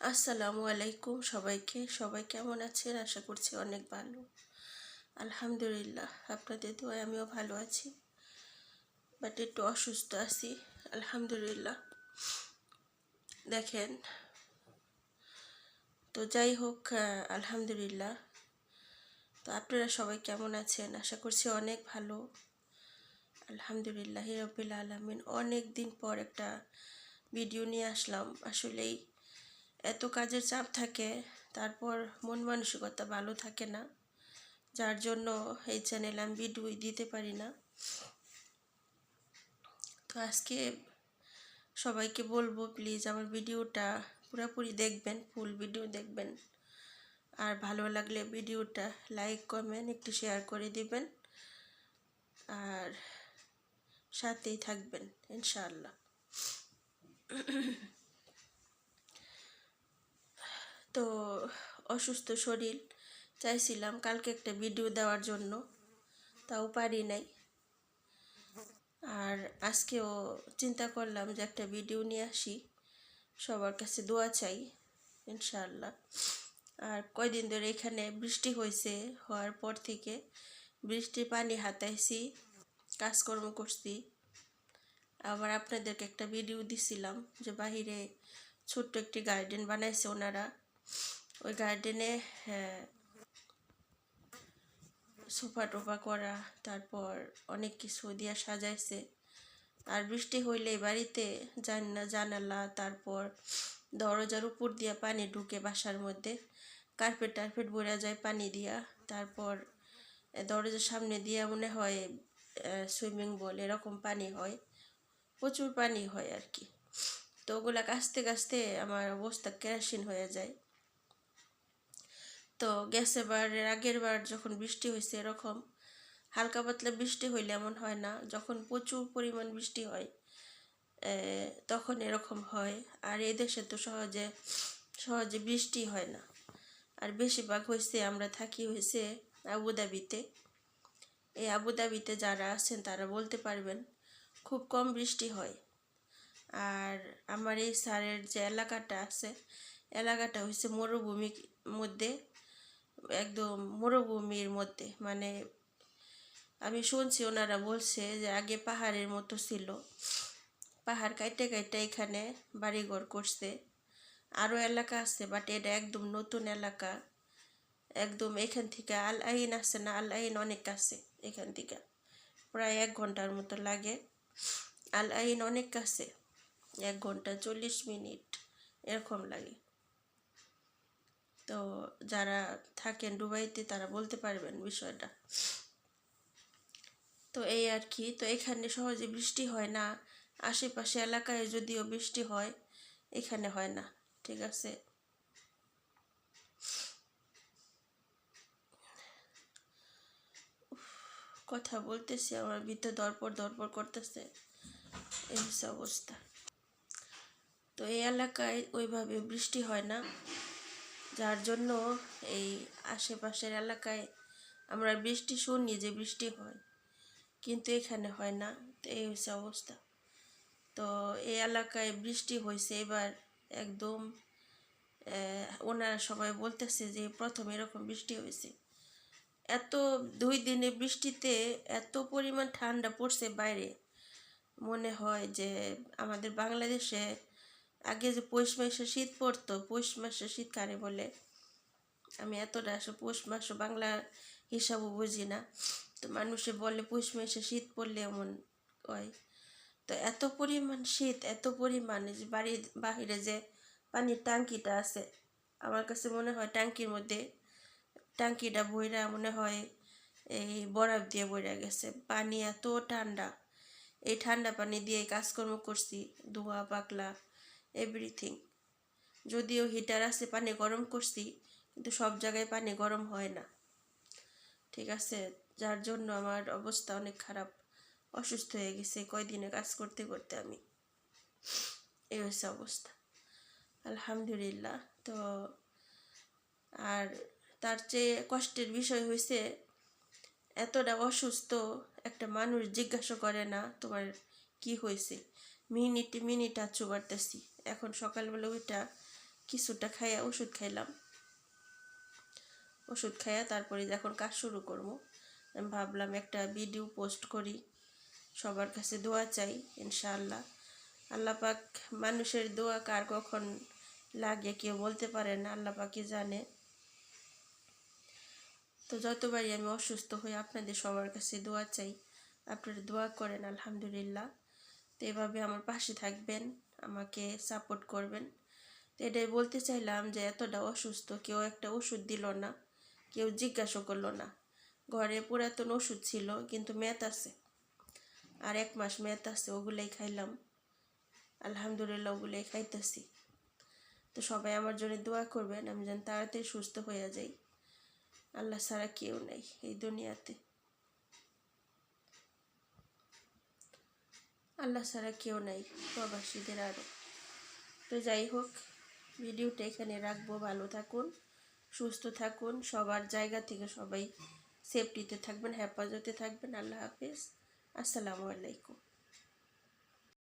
আসসালামু আলাইকুম সবাইকে। সবাই কেমন আছেন? আশা করছি অনেক ভালো। আলহামদুলিল্লাহ, আপনাদের দোয়ায় আমিও ভালো আছি বাট একটু অসুস্থ আছি। আলহামদুলিল্লাহ। দেখেন, তো যাই হোক আলহামদুলিল্লাহ। তো আপনারা সবাই কেমন আছেন? আশা করছি অনেক ভালো। আলহামদুলিল্লাহ রবিল আলমিন। অনেক দিন পর একটা ভিডিও নিয়ে আসলাম। আসলেই এত কাজের চাপ থাকে, তারপর মন মানসিকতা ভালো থাকে না। যার জন্য এই চ্যানেল আমি ভিডিও দিতে পারি না। তো আজকে সবাইকে বলব প্লিজ আমার ভিডিওটা পুরোপুরি দেখবেন ফুল ভিডিও দেখবেন। আর ভালো লাগলে ভিডিওটা লাইক কমেন্ট একটু শেয়ার করে দিবেন। আর সাথেই থাকবেন, ইনশাআল্লাহ। তো অসুস্থ শরীর চাইছিলাম কালকে একটা ভিডিও দেওয়ার জন্য, তাও পারি নাই। আর আজকেও চিন্তা করলাম যে একটা ভিডিও নিয়ে আসি, সবার কাছে দোয়া চাই, ইনশাআল্লাহ। আর কয়দিন ধরে এখানে বৃষ্টি হয়েছে, হওয়ার পর থেকে বৃষ্টির পানি হাতাইছি, কাজকর্ম করছি। আবার আপনাদেরকে একটা ভিডিও দিছিলাম যে বাহিরে ছোট্ট একটি গার্ডেন বানাইছে ওনারা। ওই গার্ডেনে হ্যাঁ সোফা টোফা করা, তারপর অনেক কিছু দিয়া সাজাইছে। আর বৃষ্টি হইলে বাড়িতে জানলা জানালা, তারপর দরজার উপর দিয়া পানি ঢুকে বাসার মধ্যে। কার্পেট টার্পেট ভরা যায় পানি দিয়া, তারপর দরজার সামনে দিয়া মনে হয় সুইমিং বল এরকম পানি হয়, প্রচুর পানি হয় আর কি। তো ওগুলা কাচতে কাচতে আমার অবস্থা কেরাসিন হয়ে যায়। তো গেছে বার, এর আগের বার যখন বৃষ্টি হয়েছে এরকম, হালকা পাতলা বৃষ্টি হইলে এমন হয় না, যখন প্রচুর পরিমাণ বৃষ্টি হয় তখন এরকম হয়। আর এই দেশে তো সহজে সহজে বৃষ্টি হয় না। আর বেশিরভাগ হয়েছে আমরা থাকি হয়েছে আবুধাবিতে। এই আবুধাবিতে যারা আছেন তারা বলতে পারবেন, খুব কম বৃষ্টি হয়। আর আমার এই স্যারের যে এলাকাটা আছে, এলাকাটা হচ্ছে মরুভূমির মধ্যে। একদম মরুভূমির মধ্যে। মানে আমি শুনছি ওনারা বলছে যে আগে পাহাড়ের মতো ছিল। পাহাড় কাইটে কাইটে এখানে বাড়িঘর করছে। আরও এলাকা আছে বাট এটা একদম নতুন এলাকা। একদম এখান থেকে আল আইন আছে না আল আইন অনেক কাছে এখান থেকে। প্রায় এক ঘণ্টার মতো লাগে। আল আইন অনেক কাছে এক ঘণ্টা চল্লিশ মিনিট এরকম লাগে। তো যারা থাকেন দুবাইতে তারা বলতে পারবেন বিষয়টা। তো এই আর কি, তো এখানে সহজে বৃষ্টি হয় না, আশেপাশে এলাকায় যদিও বৃষ্টি হয়, এখানে হয় না, ঠিক আছে? কথা বলতেছি, আমার ভিতরে দরপর দরপর করতেছে, এই অবস্থা। তো এই এলাকায় ওইভাবে বৃষ্টি হয় না যার জন্য এই আশেপাশের এলাকায় আমরা বৃষ্টি শুনি যে বৃষ্টি হয়, কিন্তু এখানে হয় না। তো এই হচ্ছে অবস্থা। তো এই এলাকায় বৃষ্টি হয়েছে এবার একদম ওনারা সবাই বলতেছে যে প্রথম এরকম বৃষ্টি হয়েছে। এত দুই দিনে বৃষ্টিতে এত পরিমাণ ঠান্ডা পড়ছে বাইরে। মনে হয় যে আমাদের বাংলাদেশে আগে যে পৌষ মাসে শীত পড়তো, পৌষ মাসে শীত কারে বলে? আমি এতটা আসলে পৌষ মাস বাংলা হিসাবও বুঝি না। তো মানুষে বলে পৌষ মাসে শীত পড়লে এমন হয়। তো এত পরিমাণ শীত, এত পরিমাণ যে বাড়ির বাহিরে যে পানির ট্যাঙ্কিটা আছে, আমার কাছে মনে হয় ট্যাঙ্কির মধ্যে ট্যাঙ্কিটা বইরা মনে হয় এই বরফ দিয়ে বইরা গেছে। পানি এত ঠান্ডা, এই ঠান্ডা পানি দিয়ে কাজকর্ম করছি, ধোয়া পাকলা এভরিথিং যদিও হিটার আছে, পানি গরম করছি, কিন্তু সব জায়গায় পানি গরম হয় না। ঠিক আছে? যার জন্য আমার অবস্থা অনেক খারাপ। অসুস্থ হয়ে গেছে, কয়দিনে কাজ করতে করতে আমি। এই হচ্ছে অবস্থা। আলহামদুলিল্লাহ, তো আর তার চেয়ে কষ্টের বিষয় হয়েছে, এতটা অসুস্থ একটা মানুষ জিজ্ঞাসা করে না তোমার কি হয়েছে। মিনিটে, মিনিট আচ্ছু বাড়তেছি। এখন সকালবেলা ওইটা কিছুটা খাইয়া ওষুধ খাইলাম। ওষুধ খাইয়া তারপরে যখন কাজ শুরু করব। আমি ভাবলাম একটা ভিডিও পোস্ট করি। সবার কাছে দোয়া চাই, ইনশাআল্লাহ। আল্লাহ পাক মানুষের দোয়া কার কখন লাগে কেউ বলতে পারে না, আল্লাহ পাকই জানে। তো যতবারই আমি অসুস্থ হই, আপনাদের সবার কাছে দোয়া চাই। আপনারা দোয়া করেন, আলহামদুলিল্লাহ। তো এভাবে আমার পাশে থাকবেন, আমাকে সাপোর্ট করবেন। তো এটাই বলতে চাইলাম যে এতটা অসুস্থ, কেউ একটা ওষুধ দিল না, কেউ জিজ্ঞাসা করল না। ঘরে পুরাতন ওষুধ ছিল, কিন্তু মেয়াদ আছে। আর এক মাস মেয়াদ আছে, ওগুলোই খাইলাম। আলহামদুলিল্লাহ ওগুলোই খাইতেছি। তো সবাই আমার জন্য দোয়া করবেন, আমি যেন তাড়াতাড়ি সুস্থ হয়ে যাই। আল্লাহ ছাড়া কেউ নেই এই দুনিয়াতে। আল্লাহ ছাড়া কেউ নাই, প্রবাসীদের আরও তো যাই হোক, ভিডিওটা এখানে রাখব। ভালো থাকুন, সুস্থ থাকুন, সবার জায়গা থেকে সবাই সেফটিতে থাকবেন, হেফাজতে থাকবেন। আল্লাহ হাফিজ। আসসালামু আলাইকুম।